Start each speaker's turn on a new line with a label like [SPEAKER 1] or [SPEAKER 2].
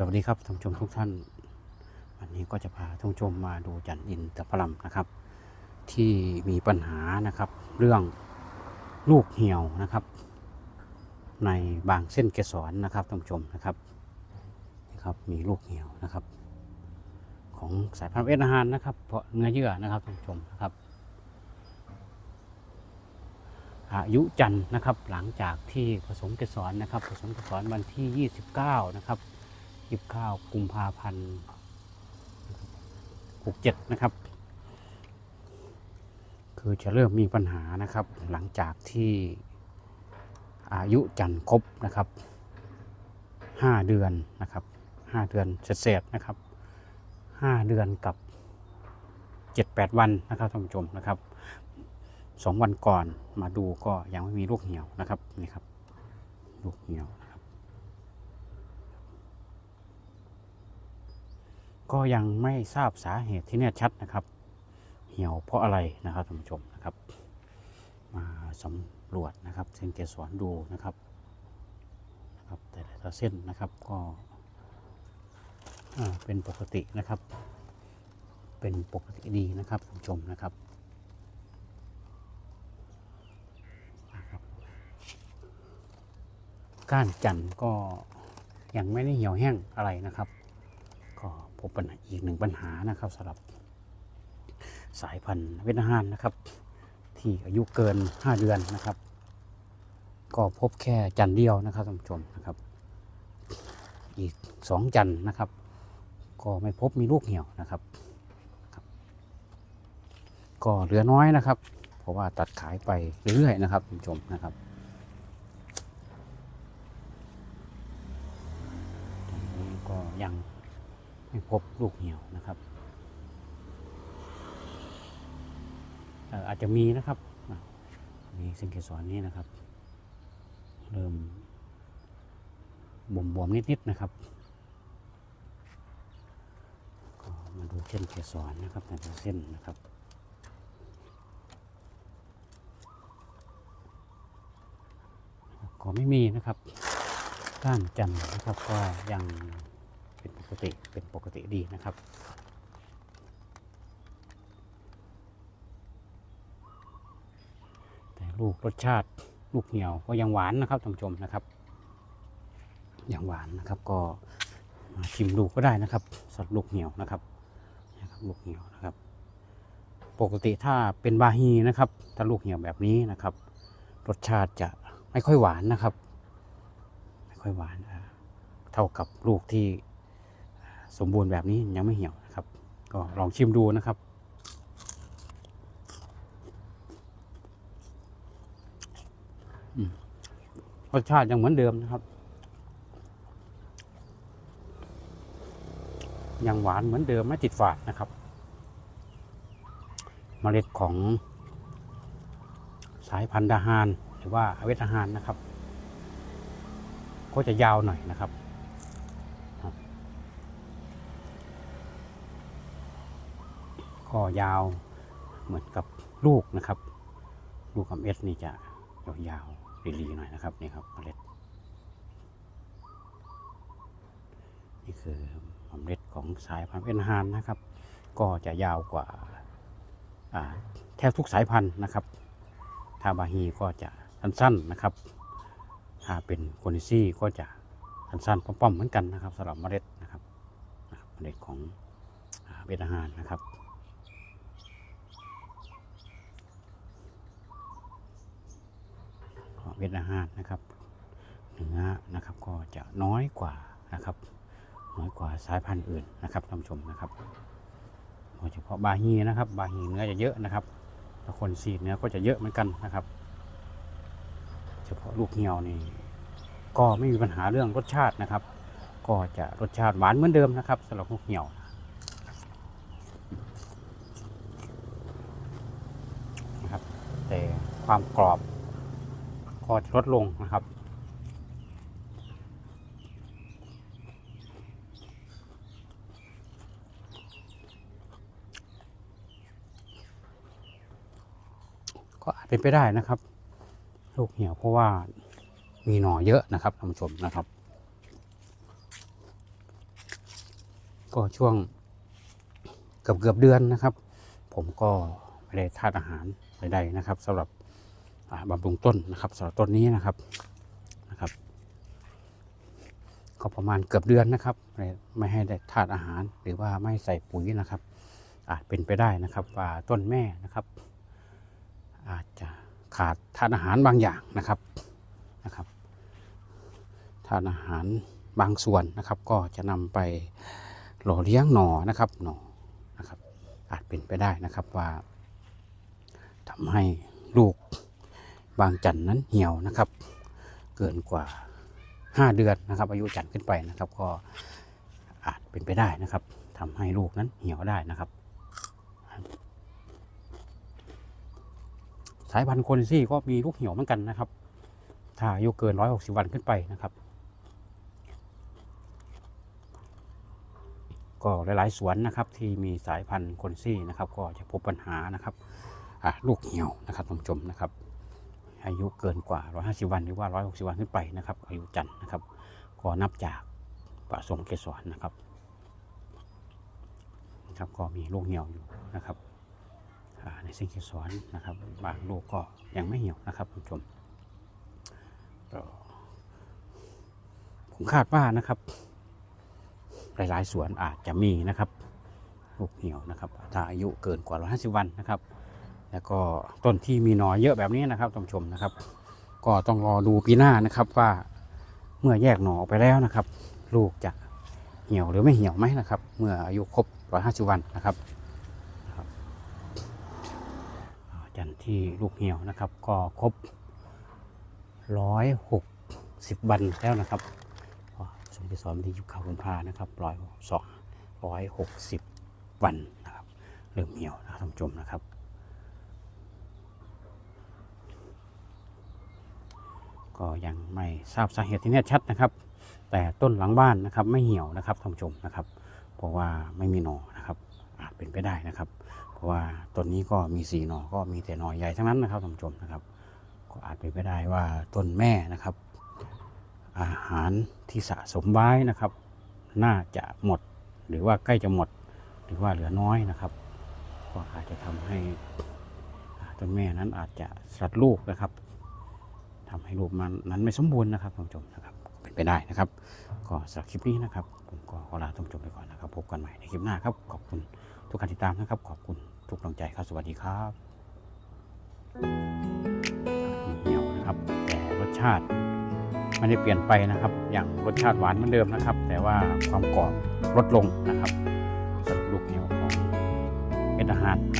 [SPEAKER 1] สวัสดีครับท่านผู้ชมทุกท่าน วันนี้ก็จะพาท่านผู้ชมมาดูจันทร์อินทผลัมนะครับ ที่มีปัญหานะครับ เรื่องลูกเหี่ยวนะครับ ในบางเส้นเกสรนะครับท่านผู้ชมนะครับนะครับมีลูกเหี่ยวนะครับ ของสายพันธุ์เวทนาฮานนะครับ เพราะเนื้อเยื่อนะครับท่านผู้ชมนะครับ อายุจันทร์นะครับหลังจากที่ผสมเกสรนะครับ ผสมเกสรวันที่ 29 นะครับ 29กุมภาพันธ์67นะครับ คือจะเริ่มมีปัญหานะครับ หลังจากที่อายุจันครบนะครับ5เดือนนะครับ5เดือนเศษนะครับ5เดือนกับ7-8วันนะครับท่านผู้ชมนะครับสองวันก่อนมาดูก็ยังไม่มีลูกเหี่ยวนะครับนี่ครับลูกเหี่ยวนะครับ ก็ยังไม่ทราบสาเหตุที่แน่ชัดนะครับ เหี่ยวเพราะอะไรนะครับท่านผู้ชมนะครับ มาสำรวจนะครับเส้นเกสรดูนะครับนะครับแต่ละเส้นนะครับก็เป็นปกตินะครับ เป็นปกติดีนะครับท่านผู้ชมนะครับนะครับก้านจันทร์ก็ยังไม่ได้เหี่ยวแห้งอะไรนะครับ ก็พบปัญหาอีกหนึ่งปัญหานะครับสำหรับสายพันธุ์เวียดนามนะครับ ที่อายุเกิน 5 เดือนนะครับ ก็พบแค่จันเดียวนะครับท่านผู้ชมนะครับ อีก 2 จันนะครับ ก็ไม่พบมีลูกเหี่ยวนะครับ ก็เหลือน้อยนะครับ เพราะว่าตัดขายไปเรื่อยๆนะครับคุณผู้ชมนะครับตอนนี้ก็ยัง ไม่พบลูกเหี่ยวนะครับอาจจะมีนะครับอะมีสิ่งเกสรนี้นะครับ เริ่มบวมๆนิดๆนะครับก็มาดูเส้นเกสรนะครับแต่ละเส้นนะครับก็ไม่มีนะครับก้านจันนะครับก็ยัง กติเป็นปกติดีนะครับ แต่ลูกรสชาติลูกเหนียวก็ยังหวานนะครับท่านผู้ชมนะครับ ยังหวานนะครับก็มาชิมดูก็ได้นะครับสำหรับลูกเหนียวนะครับนะครับลูกเหนียวนะครับ ปกติถ้าเป็นบาฮีนะครับถ้าลูกเหี่ยวแบบนี้นะครับ รสชาติจะไม่ค่อยหวานนะครับ ไม่ค่อยหวานเท่ากับลูกที่ สมบูรณ์แบบนี้ยังไม่เหี่ยวนะครับ ก็ลองชิมดูนะครับ รสชาติยังเหมือนเดิมนะครับ ยังหวานเหมือนเดิมไม่ติดฝาดนะครับเมล็ดของสายพันธุ์ดาฮานหรือว่าอเวทหานนะครับ ก็จะยาวหน่อยนะครับ ก็ยาวเหมือนกับลูกนะครับ ลูกกับเอสนี่จะยาวๆรีๆหน่อยนะครับนี่ครับเมล็ด นี่คือเมล็ดของสายพันธุ์เวนฮานนะครับ ก็จะยาวกว่าแทบทุกสายพันธุ์นะครับทาบาฮีก็จะสั้นๆนะครับ ถ้าเป็นโคนิซี่ก็จะสั้นๆป้อมๆเหมือนกันนะครับสำหรับเมล็ดนะครับเมล็ดของเวทอาหารนะครับ เวทอาหารนะครับเนื้อนะครับก็จะน้อยกว่านะครับ น้อยกว่าสายพันธุ์อื่นนะครับท่านผู้ชมนะครับโดยเฉพาะบาฮีนะครับ บาฮีเนื้อจะเยอะนะครับถ้าคนซีดเนื้อก็จะเยอะเหมือนกันนะครับ เฉพาะลูกเหี่ยวนี่ก็ไม่มีปัญหาเรื่องรสชาตินะครับ ก็จะรสชาติหวานเหมือนเดิมนะครับสำหรับลูกเหี่ยวนะครับ แต่ความกรอบ ก็จะลดลงนะครับ ก็อาจเป็นไปได้นะครับ ลูกเหี่ยวเพราะว่ามีหน่อเยอะนะครับท่านผู้ชมนะครับ ก็ช่วงเกือบเกือบๆเดือนนะครับ ผมก็ไม่ได้ทานอาหารใดๆนะครับสำหรับ บำรุงต้นนะครับสำหรับต้นนี้นะครับนะครับ ก็ประมาณเกือบเดือนนะครับ ไม่ไม่ให้ได้ทานอาหารหรือว่าไม่ใส่ปุ๋ยนะครับ อาจเป็นไปได้นะครับว่าต้นแม่นะครับ อาจจะขาดทานอาหารบางอย่างนะครับนะครับทานอาหารบางส่วนนะครับ ก็จะนำไปหล่อเลี้ยงหนอนะครับหนอนะครับ อาจเป็นไปได้นะครับว่าทำให้ลูก บางจันทร์นั้นเหี่ยวนะครับ เกินกว่า 5 เดือนนะครับ อายุจันทร์ขึ้นไปนะครับ ก็อาจเป็นไปได้นะครับทำให้ลูกนั้นเหี่ยวได้นะครับ สายพันธุ์คนซี่ก็มีลูกเหี่ยวเหมือนกันนะครับ ถ้าอายุเกิน 160 วันขึ้นไปนะครับ ก็หลาย ๆ สวนนะครับที่มีสายพันธุ์คนซี่นะครับ ก็จะพบปัญหานะครับลูกเหี่ยวนะครับท่านผู้ชมนะครับ อายุเกินกว่า 150 วันหรือว่า 160 วันขึ้นไปนะครับ อายุจันทร์นะครับก็นับจากผสมเกสรนะครับนะครับก็มีลูกเหี่ยวอยู่นะครับในเส้นเกสรนะครับ บางลูกก็ยังไม่เหี่ยวนะครับท่านผู้ชมผมคาดว่านะครับ หลายๆสวนอาจจะมีนะครับลูกเหี่ยวนะครับ ถ้าอายุเกินกว่า 150 วันนะครับ แล้วก็ต้นที่มีหน่อเยอะแบบนี้นะครับท่านผู้ชมนะครับ ก็ต้องรอดูปีหน้านะครับว่าเมื่อแยกหน่อออกไปแล้วนะครับ ลูกจะเหี่ยวหรือไม่เหี่ยวไหมนะครับ เมื่ออายุครบ150วันนะครับนะครับจันที่ลูกเหี่ยวนะครับ ก็ครบ160วันแล้วนะครับอ่าสมเด็จสอนที่ยุคเขาคุมพานะครับร้อยสองร้อยหกสิบวันนะครับ เริ่มเหี่ยวนะครับท่านผู้ชมนะครับ ก็ยังไม่ทราบสาเหตุที่แน่ชัดนะครับ แต่ต้นหลังบ้านนะครับไม่เหี่ยวนะครับท่านผู้ชมนะครับ เพราะว่าไม่มีหนอนะครับอาจเป็นไปได้นะครับ เพราะว่าต้นนี้ก็มีสีหนอก็มีแต่หนอใหญ่ทั้งนั้นนะครับท่านผู้ชมนะครับ ก็อาจเป็นไปได้ว่าต้นแม่นะครับ อาหารที่สะสมไว้นะครับ น่าจะหมดหรือว่าใกล้จะหมดหรือว่าเหลือน้อยนะครับ ก็อาจจะทำให้ต้นแม่นั้นอาจจะสลัดลูกนะครับ ทำให้รูปมันนั้นไม่สมบูรณ์นะครับท่านผู้ชมนะครับเป็นไปได้นะครับ ก็สำหรับคลิปนี้นะครับ ผมก็ขอลาท่านผู้ชมไปก่อนนะครับพบกันใหม่ในคลิปหน้าครับขอบคุณทุกการติดตามนะครับ ขอบคุณทุกกำลังใจครับสวัสดีครับเหนียวนะครับ แต่รสชาติไม่ได้เปลี่ยนไปนะครับ อย่างรสชาติหวานเหมือนเดิมนะครับ แต่ว่าความกรอบลดลงนะครับสำหรับลูกเหนียวของเป็นอาหารน